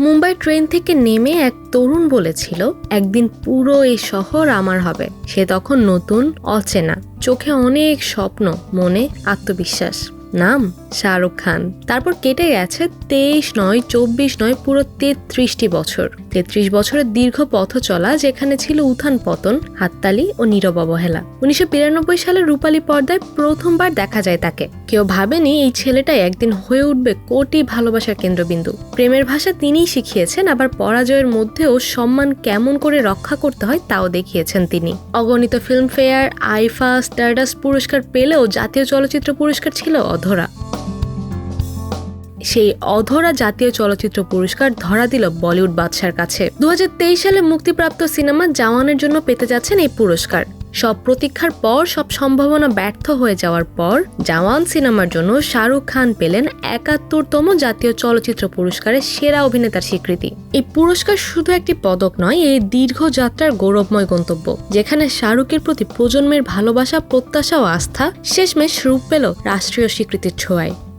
Mumbai train থেকে নেমে এক তরুণ বলেছিল, একদিন পুরো এই শহর আমার হবে। সে তখন নতুন, অচেনা, চোখে অনেক স্বপ্ন, মনে আত্মবিশ্বাস। নাম? শাহরুখ খান। তারপর কেটে গেছে তেইশ নয়, চব্বিশ নয়, পুরো তেত্রিশটি বছর। তেত্রিশ বছরের দীর্ঘ পথ চলা, যেখানে ছিল উত্থান পতন, হাততালি ও নীরব অবহেলা। উনিশশো বিরানব্বই সালে রূপালী পর্দায় প্রথমবার দেখা যায় তাকে। কেউ ভাবেনি এই ছেলেটাই একদিন হয়ে উঠবে কোটি ভালোবাসার কেন্দ্রবিন্দু। প্রেমের ভাষা তিনিই শিখিয়েছেন, আবার পরাজয়ের মধ্যেও সম্মান কেমন করে রক্ষা করতে হয় তাও দেখিয়েছেন তিনি। অগণিত ফিল্মফেয়ার, আইফা স্টারডাস পুরস্কার পেলেও জাতীয় চলচ্চিত্র পুরস্কার ছিল অধরা। সেই অধরা জাতীয় চলচ্চিত্র পুরস্কার ধরা দিল বলিউড বাদশার কাছে। দু হাজার তেইশ সালে মুক্তিপ্রাপ্ত সিনেমা জাওয়ানের জন্য পেতে যাচ্ছেন এই পুরস্কার। সব প্রতীক্ষার পর, সব সম্ভাবনা ব্যর্থ হয়ে যাওয়ার পর, জাওয়ান সিনেমার জন্য শাহরুখ খান পেলেন একাত্তরতম জাতীয় চলচ্চিত্র পুরস্কারের সেরা অভিনেতার স্বীকৃতি। এই পুরস্কার শুধু একটি পদক নয়, এই দীর্ঘ যাত্রার গৌরবময় গন্তব্য, যেখানে শাহরুখের প্রতি প্রজন্মের ভালোবাসা, প্রত্যাশা ও আস্থা শেষমেশ রূপ পেল রাষ্ট্রীয় স্বীকৃতির ছোঁয়ায়।